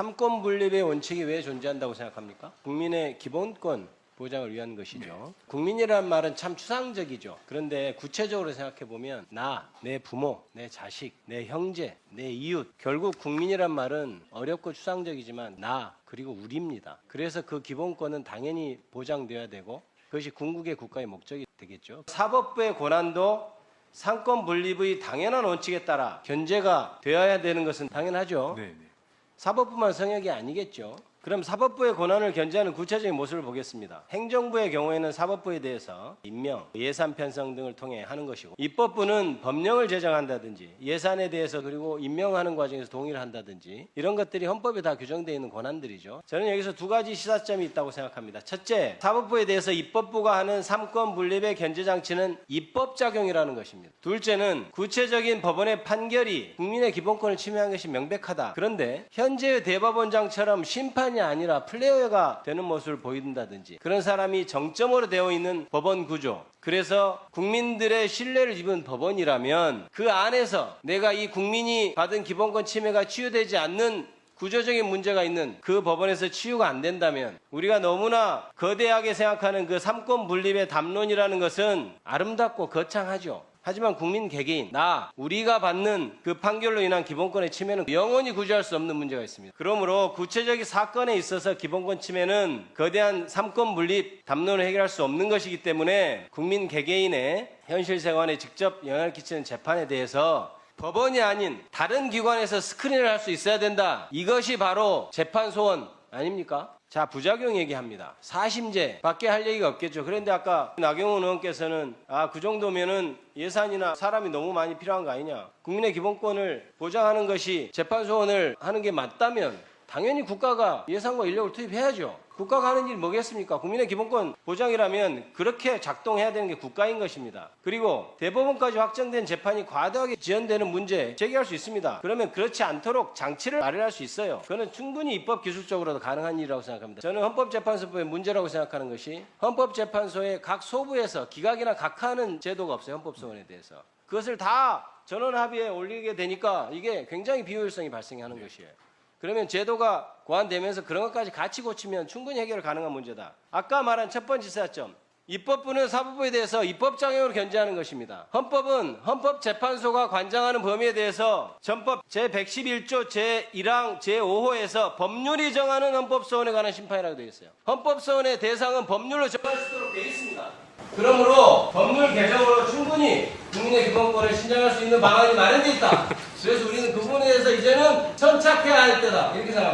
삼권 분립의 원칙이 왜 존재한다고 생각합니까? 국민의 기본권 보장을 위한 것이죠. 국민이라는 말은 참 추상적이죠. 그런데 구체적으로 생각해 보면 나, 내 부모, 내 자식, 내 형제, 내 이웃 결국 국민이란 말은 어렵고 추상적이지만 나 그리고 우리입니다. 그래서 그 기본권은 당연히 보장돼야 되고 그것이 궁극의 국가의 목적이 되겠죠. 사법부의 권한도 상권 분립의 당연한 원칙에 따라 견제가 되어야 되는 것은 당연하죠. 네, 네. 사법부만 성역이 아니겠죠. 그럼 사법부의 권한을 견제하는 구체적인 모습을 보겠습니다. 행정부의 경우에는 사법부에 대해서 임명, 예산 편성 등을 통해 하는 것이고 입법부는 법령을 제정한다든지 예산에 대해서 그리고 임명하는 과정에서 동의를 한다든지 이런 것들이 헌법에 다 규정되어 있는 권한들이죠. 저는 여기서 두 가지 시사점이 있다고 생각합니다. 첫째, 사법부에 대해서 입법부가 하는 삼권 분립의 견제 장치는 입법 작용이라는 것입니다. 둘째는 구체적인 법원의 판결이 국민의 기본권을 침해한 것이 명백하다. 그런데 현재의 대법원장처럼 심판 이 아니라 플레이어가 되는 모습을 보인다든지 그런 사람이 정점으로 되어 있는 법원 구조. 그래서 국민들의 신뢰를 입은 법원이라면 그 안에서 내가 이 국민이 받은 기본권 침해가 치유되지 않는 구조적인 문제가 있는 그 법원에서 치유가 안 된다면 우리가 너무나 거대하게 생각하는 그 삼권 분립의 담론이라는 것은 아름답고 거창하죠. 하지만 국민 개개인 나 우리가 받는 그 판결로 인한 기본권의 침해는 영원히 구제할 수 없는 문제가 있습니다. 그러므로 구체적인 사건에 있어서 기본권 침해는 거대한 삼권 분립 담론을 해결할 수 없는 것이기 때문에 국민 개개인의 현실 생활에 직접 영향을 끼치는 재판에 대해서 법원이 아닌 다른 기관에서 스크린을 할 수 있어야 된다. 이것이 바로 재판 소원 아닙니까? 자, 부작용 얘기합니다. 사심제 밖에 할 얘기가 없겠죠. 그런데 아까 나경원 의원께서는 아, 그 정도면은 예산이나 사람이 너무 많이 필요한 거 아니냐. 국민의 기본권을 보장하는 것이 재판 소원을 하는 게 맞다면 당연히 국가가 예산과 인력을 투입해야죠. 국가가 하는 일이 뭐겠습니까? 국민의 기본권 보장이라면 그렇게 작동해야 되는 게 국가인 것입니다. 그리고 대법원까지 확정된 재판이 과도하게 지연되는 문제 제기할 수 있습니다. 그러면 그렇지 않도록 장치를 마련할 수 있어요. 그거는 충분히 입법 기술적으로도 가능한 일이라고 생각합니다. 저는 헌법재판소법의 문제라고 생각하는 것이 헌법재판소의 각 소부에서 기각이나 각하하는 제도가 없어요. 헌법소원에 대해서. 그것을 다 전원 합의에 올리게 되니까 이게 굉장히 비효율성이 발생하는 것이에요. 그러면 제도가 고안되면서 그런 것까지 같이 고치면 충분히 해결 가능한 문제다. 아까 말한 첫 번째 시사점. 입법부는 사법부에 대해서 입법장애으로 견제하는 것입니다. 헌법은 헌법재판소가 관장하는 범위에 대해서 전법 제111조 제1항 제5호에서 법률이 정하는 헌법소원에 관한 심판이라고 되어 있어요. 헌법소원의 대상은 법률로 정할 수 있도록 되어 있습니다. 그러므로 법률 개정으로 충분히 국민의 기본권을 신장할 수 있는 방안이 마련되어 있다. 그래서 우리는 그 부분에 대해서 이제는 천착해야 할 때다. 이렇게 생각합니다.